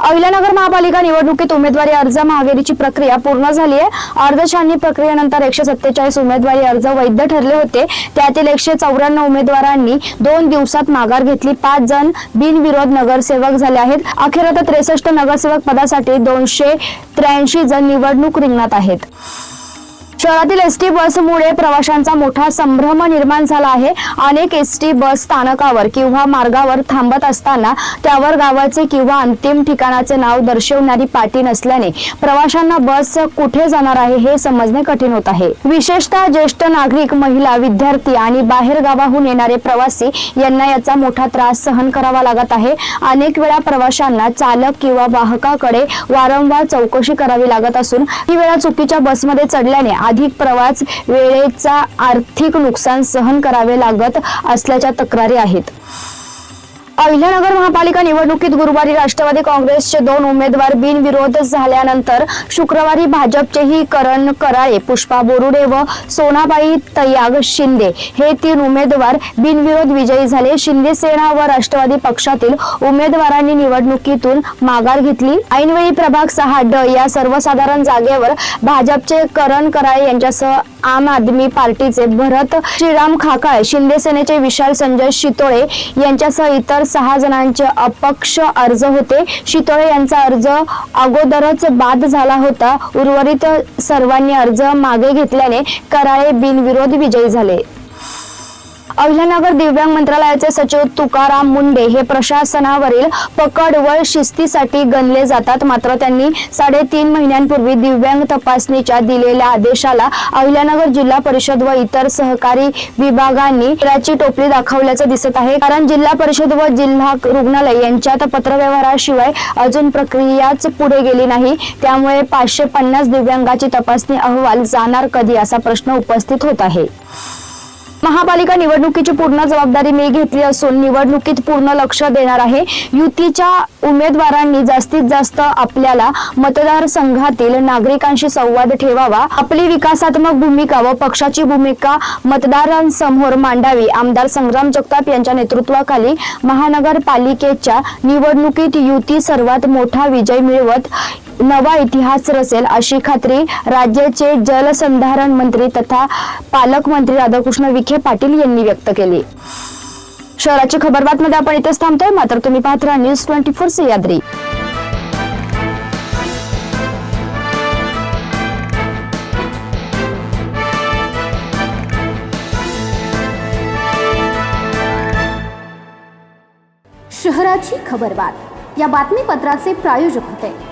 अहिल्यानगर महापालिका निवडणुकीत उमेदवारी अर्ज महागाईची प्रक्रिया पूर्ण झाली आहे. अर्ज छाननी प्रक्रियेनंतर एकशे सत्तेचाळीस उमेदवारी अर्ज वैध ठरले होते. त्यातील एकशे चौऱ्याण्णव उमेदवारांनी दोन दिवसात माघार घेतली. पाच जण बिनविरोध नगरसेवक झाले आहेत. अखेर आता त्रेसष्ट नगरसेवक पदासाठी दोनशे त्र्याऐंशी जण निवडणूक रिंगणात आहेत. शहरातील एस टी बसमुळे प्रवाशांचा मोठा संभ्रम निर्माण झाला आहे. अनेक एस टी बस स्थानकावर किंवा मार्गावर थांबत असताना त्यावर गावाचे किंवा अंतिम ठिकाणाचे नाव दर्शवणारी पाटी नसल्याने प्रवाशांना बस कुठे जाणार आहे हे समजणे कठीण होत आहे. विशेषतः ज्येष्ठ नागरिक महिला विद्यार्थी आणि बाहेर गावाहून येणारे प्रवासी यांना याचा मोठा त्रास सहन करावा लागत आहे. अनेक वेळा प्रवाशांना चालक किंवा वाहकाकडे वारंवार चौकशी करावी लागत असून ही वेळा चुकीच्या बसमध्ये चढल्याने अधिक प्रवास वेळेचा आर्थिक नुकसान सहन करावे लागत असल्याच्या तक्रारी आहेत. अहिल्यानगर महापालिका निवडणुकीत गुरुवारी राष्ट्रवादी काँग्रेसचे दोन उमेदवार बिनविरोध झाल्यानंतर शुक्रवारी भाजपचेही करण कराळे पुष्पा बोरुडे व सोनाबाई तयाग शिंदे हे तीन उमेदवार बिनविरोध विजयी झाले. शिंदे सेना व राष्ट्रवादी पक्षातील उमेदवारांनी निवडणुकीतून माघार घेतली. ऐनवेळी प्रभाग सहा ड या सर्वसाधारण जागेवर भाजपचे करण कराळे यांच्यासह आम आदमी पार्टीचे भरत श्रीराम खाकाळ शिंदे सेनेचे विशाल संजय शितोळे यांच्यासह इतर सहा जणांचे अपक्ष अर्ज होते. शितोळे यांचा अर्ज अगोदरच बाद झाला होता. उर्वरित सर्वांनी अर्ज मागे घेतल्याने कराळे बिनविरोध विजयी झाले. अहिल्यानगर दिव्यांग मंत्रालयाचे सचिव तुकाराम मुंडे हे प्रशासनावरील पकड व शिस्तीसाठी गणले जातात. मात्र त्यांनी साडेतीन महिन्यांपूर्वी दिव्यांग तपासणीच्या दिलेल्या आदेशाला अहिल्यानगर जिल्हा परिषद व इतर सहकारी विभागांनी त्याची टोपली दाखवल्याचं दिसत आहे. कारण जिल्हा परिषद व जिल्हा रुग्णालय यांच्यात पत्रव्यवहाराशिवाय अजून प्रक्रियाच पुढे गेली नाही. त्यामुळे पाचशे पन्नास दिव्यांगाची तपासणी अहवाल जाणार कधी असा प्रश्न उपस्थित होत आहे. महापालिका निवडणुकीची पूर्ण जबाबदारी मी घेतली असून निवडणुकीत पूर्ण लक्ष देणार आहे. युतीच्या उमेदवारांनी जास्तीत जास्त आपल्याला मतदारसंघातील नागरिकांशी संवाद ठेवावा. आपली विकासात्मक भूमिका व पक्षाची भूमिका मतदारांसमोर मांडावी. आमदार संग्राम जगताप यांच्या नेतृत्वाखाली महानगरपालिकेच्या निवडणुकीत युती सर्वात मोठा विजय मिळवत नवा इतिहास रचेल अशी खात्री राज्याचे जलसंधारण मंत्री तथा पालकमंत्री राधाकृष्ण विखे पाटील यांनी व्यक्त केली. शहराची खबर बातमध्ये आपण इथेच थांबतोय. मात्र तुम्ही पाहत राहा न्यूज ट्वेंटी फोर सह्याद्री शहराची खबरबात या बातमीपत्राचे प्रायोजक होते.